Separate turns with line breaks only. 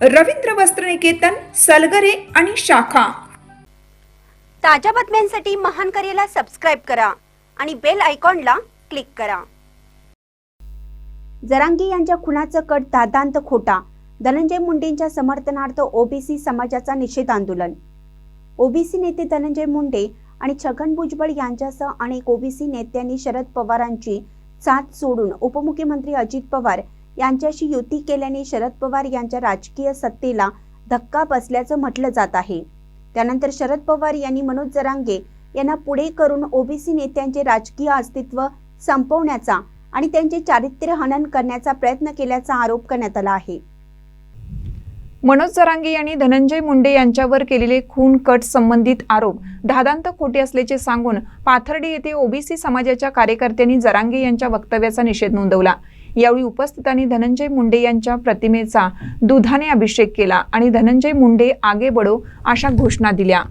रवींद्र वस्त्रनिकेतन सलगरे आणि शाखा.
ताज्या बातम्यांसाठी महान करेला सबस्क्राईब करा आणि बेल आयकॉनला क्लिक करा. जरांगी यांच्या खुनाचं कट दादांत खोटा. धनंजय मुंडेंच्या समर्थनार्थ ओबीसी समाजाचा निषेध आंदोलन. ओबीसी नेते धनंजय मुंडे आणि छगन भुजबळ यांच्यासह अनेक ओबीसी नेत्यांनी शरद पवारांची साथ सोडून उपमुख्यमंत्री अजित पवार यांच्याशी युती केल्याने शरद पवार यांच्या राजकीय सत्तेला धक्का बसल्याचं म्हटलं जात आहे. त्यानंतर शरद पवार यांनी मनोज जरांगे यांना पुढे करून ओबीसी नेत्यांचे राजकीय अस्तित्व संपवण्याचा आणि त्यांचे चारित्र्य हनन करण्याचा प्रयत्न केल्याचा आरोप करण्यात आला आहे.
मनोज जरांगे यांनी धनंजय मुंडे यांच्यावर केलेले खून कट संबंधित आरोप धादांत खोटे असल्याचे सांगून पाथर्डी येथे ओबीसी समाजाच्या कार्यकर्त्यांनी जरांगे यांच्या वक्तव्याचा निषेध नोंदवला. यावेळी उपस्थितांनी धनंजय मुंडे यांच्या प्रतिमेचा दुधाने अभिषेक केला आणि धनंजय मुंडे आगे बडो अशा घोषणा दिल्या.